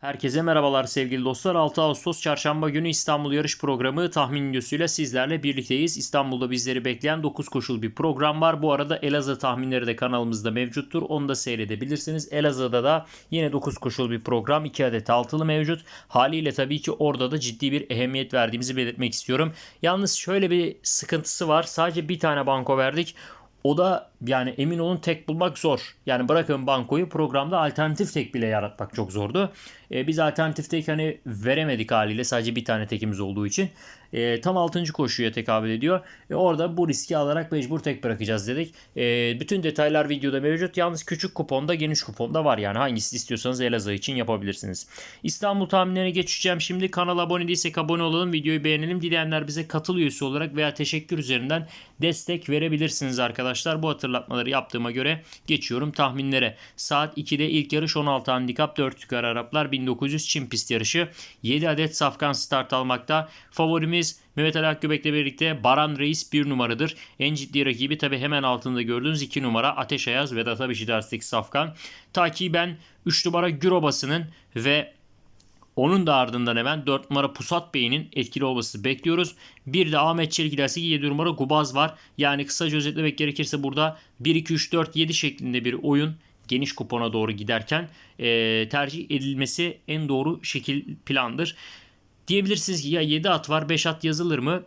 Herkese merhabalar sevgili dostlar. 6 Ağustos Çarşamba günü İstanbul yarış programı tahmin videosuyla sizlerle birlikteyiz. İstanbul'da bizleri bekleyen 9 koşul bir program var. Bu arada Elazığ tahminleri de kanalımızda mevcuttur. Onu da seyredebilirsiniz. Elazığ'da da yine 9 koşul bir program. 2 adet altılı mevcut. Haliyle tabii ki orada da ciddi bir ehemmiyet verdiğimizi belirtmek istiyorum. Yalnız şöyle bir sıkıntısı var. Sadece bir tane banko verdik. O da yani emin olun tek bulmak zor. Yani bırakın bankoyu programda alternatif tek bile yaratmak çok zordu. E, biz alternatif tek hani veremedik haliyle sadece bir tane tekimiz olduğu için. E, tam 6. koşuya tekabül ediyor. E, orada bu riski alarak mecbur tek bırakacağız dedik. E, bütün detaylar videoda mevcut. Yalnız küçük kuponda geniş kuponda var yani hangisini istiyorsanız Elazığ için yapabilirsiniz. İstanbul tahminlerine geçeceğim. Şimdi kanala abone değilsek abone olalım. Videoyu beğenelim. Dileyenler bize katıl üyesi olarak veya teşekkür üzerinden destek verebilirsiniz arkadaşlar. Bu hatırlatmaları yaptığıma göre geçiyorum tahminlere. Saat 2'de ilk yarış 16 handikap 4 yukarı Araplar 1900 Çin pist yarışı. 7 adet safkan start almakta. Favorimiz Mehmet Ali Akgöbek'le birlikte Baran Reis 1 numaradır. En ciddi rakibi tabi hemen altında gördüğünüz 2 numara Ateş Ayaz Vedat Abici dersteki Safkan. Takiben 3 numara Gürobası'nın ve onun da ardından hemen 4 numara Pusat Bey'in etkili olması bekliyoruz. Bir de Ahmet Çelik giderse 7 numara Gubaz var. Yani kısaca özetlemek gerekirse burada 1-2-3-4-7 şeklinde bir oyun geniş kupona doğru giderken e, tercih edilmesi en doğru şekil plandır. Diyebilirsiniz ki ya 7 at var 5 at yazılır mı?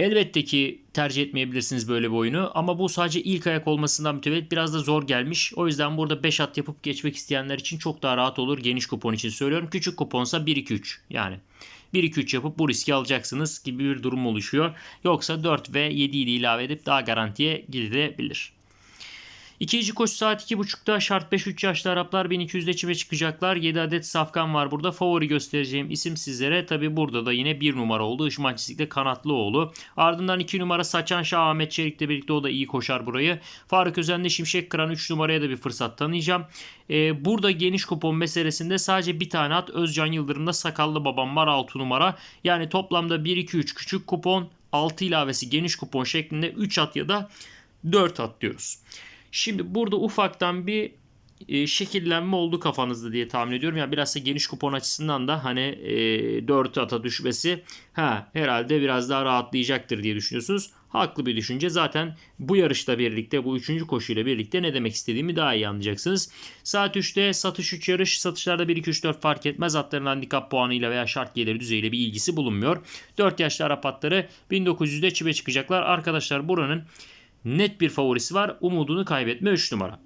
Elbette ki tercih etmeyebilirsiniz böyle bir oyunu ama bu sadece ilk ayak olmasından mütevellit biraz da zor gelmiş. O yüzden burada 5 at yapıp geçmek isteyenler için çok daha rahat olur. Geniş kupon için söylüyorum. Küçük kuponsa 1-2-3 yani. 1-2-3 yapıp bu riski alacaksınız gibi bir durum oluşuyor. Yoksa 4 ve 7 ile ilave edip daha garantiye gidilebilir. İkinci koşu saat 2.30'da şart 5-3 yaşlı Araplar 1200'de çime çıkacaklar. 7 adet safkan var burada. Favori göstereceğim isim sizlere. Tabi burada da yine 1 numara oldu. Işmaç Çizik'te Kanatlıoğlu. Ardından 2 numara Saçan Şah Ahmet Çelik'le birlikte o da iyi koşar burayı. Faruk Özen'de Şimşek Kıran 3 numaraya da bir fırsat tanıyacağım. Ee, burada geniş kupon meselesinde sadece bir tane at Özcan Yıldırım'da Sakallı Babam var 6 numara. Yani toplamda 1-2-3 küçük kupon 6 ilavesi geniş kupon şeklinde 3 at ya da 4 at diyoruz. Şimdi burada ufaktan bir e, şekillenme oldu kafanızda diye tahmin ediyorum. Yani biraz da geniş kupon açısından da hani e, 4 ata düşmesi ha herhalde biraz daha rahatlayacaktır diye düşünüyorsunuz. Haklı bir düşünce. Zaten bu yarışla birlikte bu üçüncü koşuyla birlikte ne demek istediğimi daha iyi anlayacaksınız. Saat 3'te satış 3 yarış. Satışlarda 1-2-3-4 fark etmez. Atların handikap puanıyla veya şart geliri düzeyiyle bir ilgisi bulunmuyor. 4 yaşlı Arap atları 1900'de çibe çıkacaklar. Arkadaşlar buranın net bir favorisi var. Umudunu kaybetme 3 numara.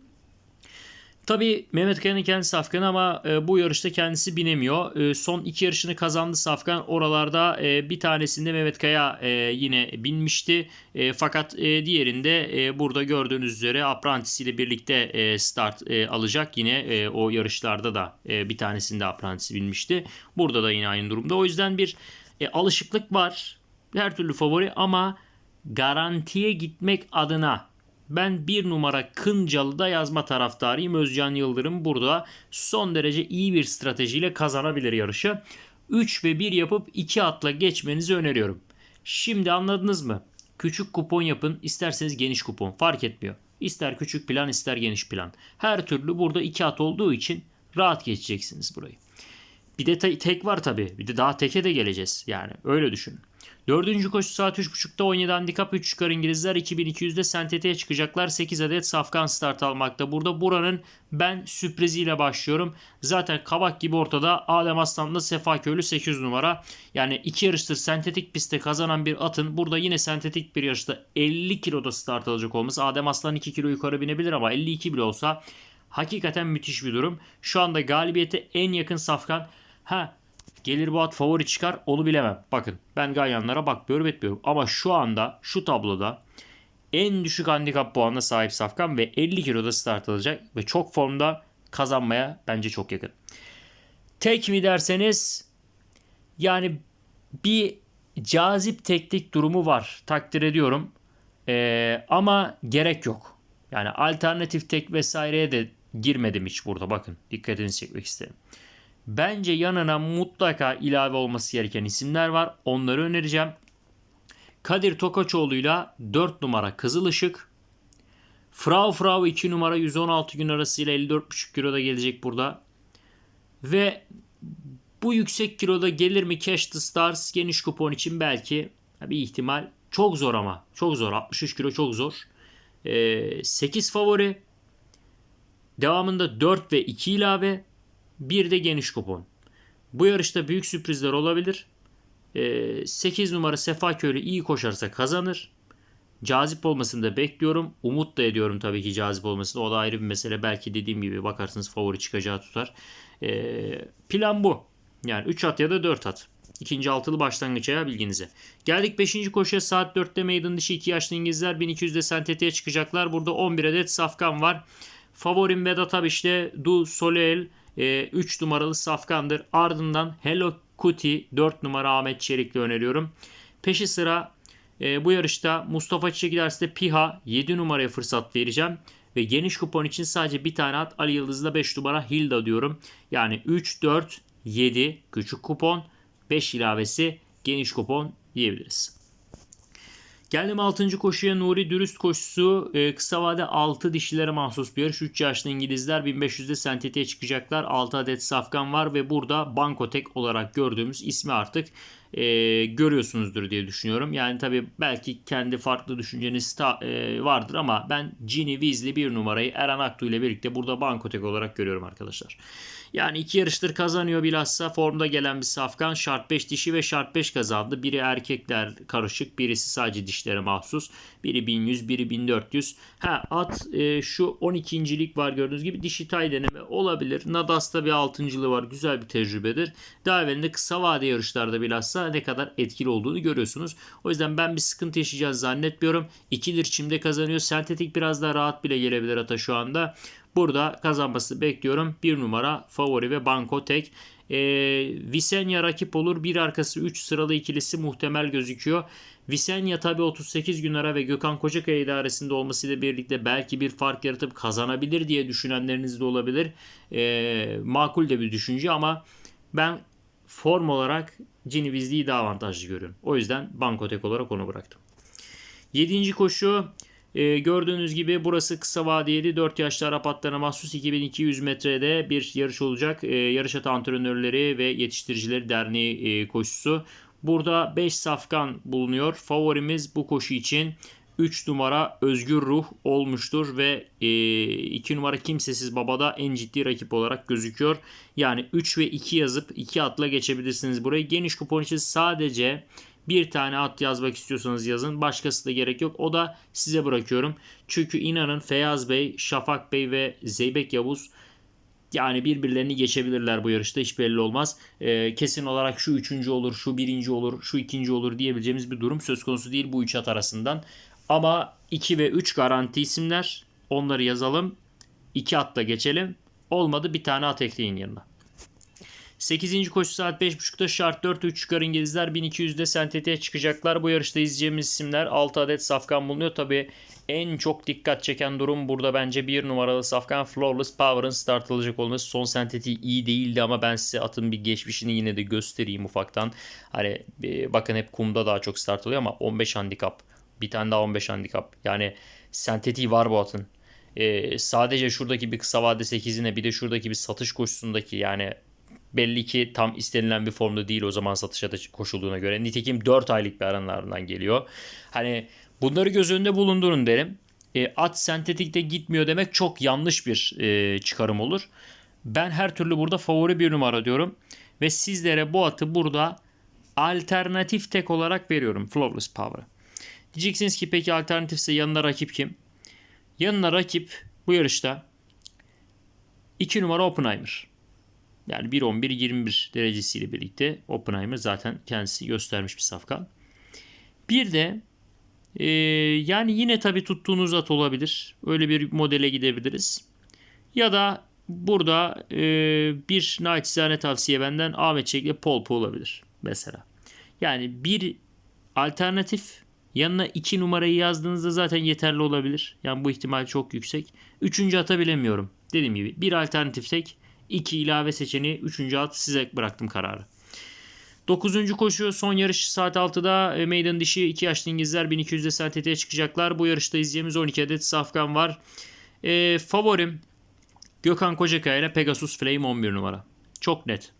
Tabi Mehmet Kaya'nın kendisi Safkan ama e, bu yarışta kendisi binemiyor. E, son iki yarışını kazandı Safkan. Oralarda e, bir tanesinde Mehmet Kaya e, yine binmişti. E, fakat e, diğerinde e, burada gördüğünüz üzere Apprentice ile birlikte e, start e, alacak. Yine e, o yarışlarda da e, bir tanesinde Apprentice binmişti. Burada da yine aynı durumda. O yüzden bir e, alışıklık var. Her türlü favori ama garantiye gitmek adına ben bir numara Kıncalı'da yazma taraftarıyım. Özcan Yıldırım burada son derece iyi bir stratejiyle kazanabilir yarışı. 3 ve 1 yapıp 2 atla geçmenizi öneriyorum. Şimdi anladınız mı? Küçük kupon yapın, isterseniz geniş kupon fark etmiyor. İster küçük plan ister geniş plan. Her türlü burada 2 at olduğu için rahat geçeceksiniz burayı. Bir de te- tek var tabi. Bir de daha teke de geleceğiz. Yani öyle düşünün. Dördüncü koşu saat 3.30'da 17 handikap 3 çıkar İngilizler 2200'de sentetiğe çıkacaklar. 8 adet safkan start almakta. Burada buranın ben sürpriziyle başlıyorum. Zaten kabak gibi ortada Adem Aslan'da Sefa Köylü 800 numara. Yani iki yarıştır sentetik pistte kazanan bir atın burada yine sentetik bir yarışta 50 kiloda start alacak olması. Adem Aslan 2 kilo yukarı binebilir ama 52 bile olsa hakikaten müthiş bir durum. Şu anda galibiyete en yakın safkan. Ha Gelir bu at favori çıkar onu bilemem. Bakın ben ganyanlara bakmıyorum etmiyorum. Ama şu anda şu tabloda en düşük handikap puanına sahip Safkan ve 50 kiloda start alacak ve çok formda kazanmaya bence çok yakın. Tek mi derseniz yani bir cazip teknik durumu var takdir ediyorum ee, ama gerek yok. Yani alternatif tek vesaireye de girmedim hiç burada bakın dikkatinizi çekmek isterim. Bence yanına mutlaka ilave olması gereken isimler var. Onları önereceğim. Kadir Tokaçoğlu'yla 4 numara Kızıl Işık. Frau Frau 2 numara 116 gün arasıyla 54,5 kiloda gelecek burada. Ve Bu yüksek kiloda gelir mi Cash the Stars geniş kupon için belki bir ihtimal. Çok zor ama. Çok zor. 63 kilo çok zor. Ee, 8 favori. Devamında 4 ve 2 ilave. Bir de geniş kupon. Bu yarışta büyük sürprizler olabilir. Ee, 8 numara Sefa Köylü iyi koşarsa kazanır. Cazip olmasını da bekliyorum. Umut da ediyorum tabii ki cazip olmasını. O da ayrı bir mesele. Belki dediğim gibi bakarsınız favori çıkacağı tutar. Ee, plan bu. Yani 3 at ya da 4 at. İkinci altılı başlangıç ayağı bilginize. Geldik 5. koşuya saat 4'te meydan dışı 2 yaşlı İngilizler 1200'de sentetiğe çıkacaklar. Burada 11 adet safkan var. Favorim Vedat Abiş'te Du Soleil 3 numaralı safkandır. Ardından Hello Kuti 4 numara Ahmet Çelik'le öneriyorum. Peşi sıra e, bu yarışta Mustafa Çiçek Piha 7 numaraya fırsat vereceğim. Ve geniş kupon için sadece bir tane at Ali Yıldız'la 5 numara Hilda diyorum. Yani 3, 4, 7 küçük kupon 5 ilavesi geniş kupon diyebiliriz. Geldim 6. koşuya Nuri Dürüst koşusu. Ee, kısa vade 6 dişilere mahsus bir yarış. 3 yaşlı İngilizler 1500'de sentetiğe çıkacaklar. 6 adet safkan var ve burada Bankotek olarak gördüğümüz ismi artık e, görüyorsunuzdur diye düşünüyorum. Yani tabi belki kendi farklı düşünceniz ta, e, vardır ama ben Ginny Weasley bir numarayı Eren Aktu ile birlikte burada Bankotek olarak görüyorum arkadaşlar. Yani iki yarıştır kazanıyor bilhassa formda gelen bir safkan şart 5 dişi ve şart 5 kazandı. Biri erkekler karışık birisi sadece dişlere mahsus. Biri 1100 biri 1400. Ha at e, şu 12. var gördüğünüz gibi dişi tay deneme olabilir. Nadas'ta bir 6.lığı var güzel bir tecrübedir. Daha evvelinde kısa vade yarışlarda bilhassa ne kadar etkili olduğunu görüyorsunuz. O yüzden ben bir sıkıntı yaşayacağız zannetmiyorum. İkidir çimde kazanıyor. Sentetik biraz daha rahat bile gelebilir ata şu anda. Burada kazanması bekliyorum. Bir numara favori ve banko tek. E, Visenya rakip olur. Bir arkası 3 sıralı ikilisi muhtemel gözüküyor. Visenya tabi 38 gün ara ve Gökhan Kocakaya idaresinde olmasıyla birlikte belki bir fark yaratıp kazanabilir diye düşünenleriniz de olabilir. E, makul de bir düşünce ama ben form olarak Cini Weasley'i daha avantajlı görüyorum. O yüzden bankotek olarak onu bıraktım. 7. koşu ee, gördüğünüz gibi burası kısa vadeli 4 yaşlı Arap atlarına mahsus 2200 metrede bir yarış olacak. Ee, yarış atı antrenörleri ve yetiştiricileri derneği e, koşusu. Burada 5 safkan bulunuyor. Favorimiz bu koşu için 3 numara Özgür Ruh olmuştur ve 2 e, numara Kimsesiz Baba'da en ciddi rakip olarak gözüküyor. Yani 3 ve 2 yazıp 2 atla geçebilirsiniz burayı. Geniş kupon için sadece bir tane at yazmak istiyorsanız yazın. Başkası da gerek yok. O da size bırakıyorum. Çünkü inanın Feyyaz Bey, Şafak Bey ve Zeybek Yavuz yani birbirlerini geçebilirler bu yarışta hiç belli olmaz. Ee, kesin olarak şu üçüncü olur, şu birinci olur, şu ikinci olur diyebileceğimiz bir durum söz konusu değil bu üç at arasından. Ama 2 ve 3 garanti isimler. Onları yazalım. 2 atla geçelim. Olmadı bir tane at ekleyin yanına. 8. koşu saat 5.30'da şart 4 3 çıkar İngilizler 1200'de sentetiğe çıkacaklar. Bu yarışta izleyeceğimiz isimler 6 adet safkan bulunuyor. Tabi en çok dikkat çeken durum burada bence bir numaralı safkan Flawless Power'ın start alacak olması. Son sentetiği iyi değildi ama ben size atın bir geçmişini yine de göstereyim ufaktan. Hani e, bakın hep kumda daha çok start alıyor ama 15 handikap. Bir tane daha 15 handikap. Yani sentetiği var bu atın. Ee, sadece şuradaki bir kısa vade 8'ine bir de şuradaki bir satış koşusundaki yani belli ki tam istenilen bir formda değil o zaman satışa da koşulduğuna göre. Nitekim 4 aylık bir aranlarından geliyor. Hani bunları göz önünde bulundurun derim. E, at sentetikte gitmiyor demek çok yanlış bir e, çıkarım olur. Ben her türlü burada favori bir numara diyorum. Ve sizlere bu atı burada alternatif tek olarak veriyorum. Flawless Power'ı. Diyeceksiniz ki peki alternatifse yanında rakip kim? Yanına rakip bu yarışta 2 numara Oppenheimer. Yani 1.11-21 derecesiyle birlikte Oppenheimer zaten kendisi göstermiş bir safkan. Bir de e, yani yine tabii tuttuğunuz at olabilir. Öyle bir modele gidebiliriz. Ya da burada e, bir naçizane tavsiye benden Ahmet Çelik'le Polpo olabilir mesela. Yani bir alternatif yanına iki numarayı yazdığınızda zaten yeterli olabilir. Yani bu ihtimal çok yüksek. Üçüncü ata bilemiyorum. Dediğim gibi bir alternatif tek 2 ilave seçeneği 3. at size bıraktım kararı. 9. koşu son yarış saat 6'da e, meydan dişi 2 yaşlı İngilizler 1200'de sentetiğe çıkacaklar. Bu yarışta izleyeceğimiz 12 adet safkan var. E, favorim Gökhan Kocakaya ile Pegasus Flame 11 numara. Çok net.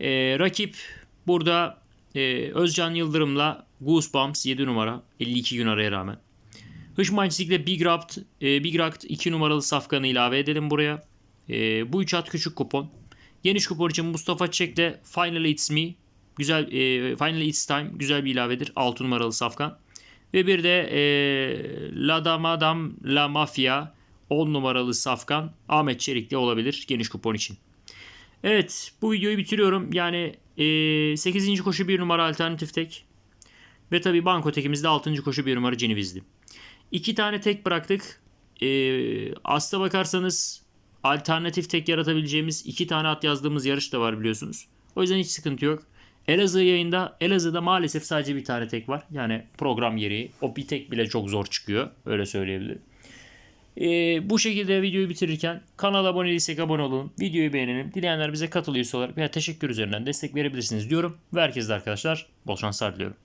Ee, rakip burada e, Özcan Yıldırım'la Goosebumps 7 numara 52 gün araya rağmen. Hışmançlikle Big Rapt, e, Big Rapt 2 numaralı safkanı ilave edelim buraya. E, bu üç at küçük kupon. Geniş kupon için Mustafa Çek'le Final It's Me. Güzel, e, Final It's Time güzel bir ilavedir. 6 numaralı safkan. Ve bir de e, La Damadam La Mafia 10 numaralı safkan Ahmet Çelik'le olabilir geniş kupon için. Evet bu videoyu bitiriyorum. Yani e, 8. koşu 1 numara alternatif tek. Ve tabi banko tekimizde 6. koşu 1 numara Cinevizli. İki tane tek bıraktık. E, asla bakarsanız alternatif tek yaratabileceğimiz iki tane at yazdığımız yarış da var biliyorsunuz. O yüzden hiç sıkıntı yok. Elazığ yayında Elazığ'da maalesef sadece bir tane tek var. Yani program gereği. O bir tek bile çok zor çıkıyor. Öyle söyleyebilirim. Ee, bu şekilde videoyu bitirirken kanala abone değilsek abone olun. Videoyu beğenelim. Dileyenler bize katılıyorsa olarak veya teşekkür üzerinden destek verebilirsiniz diyorum. Ve herkese de arkadaşlar bol şanslar diliyorum.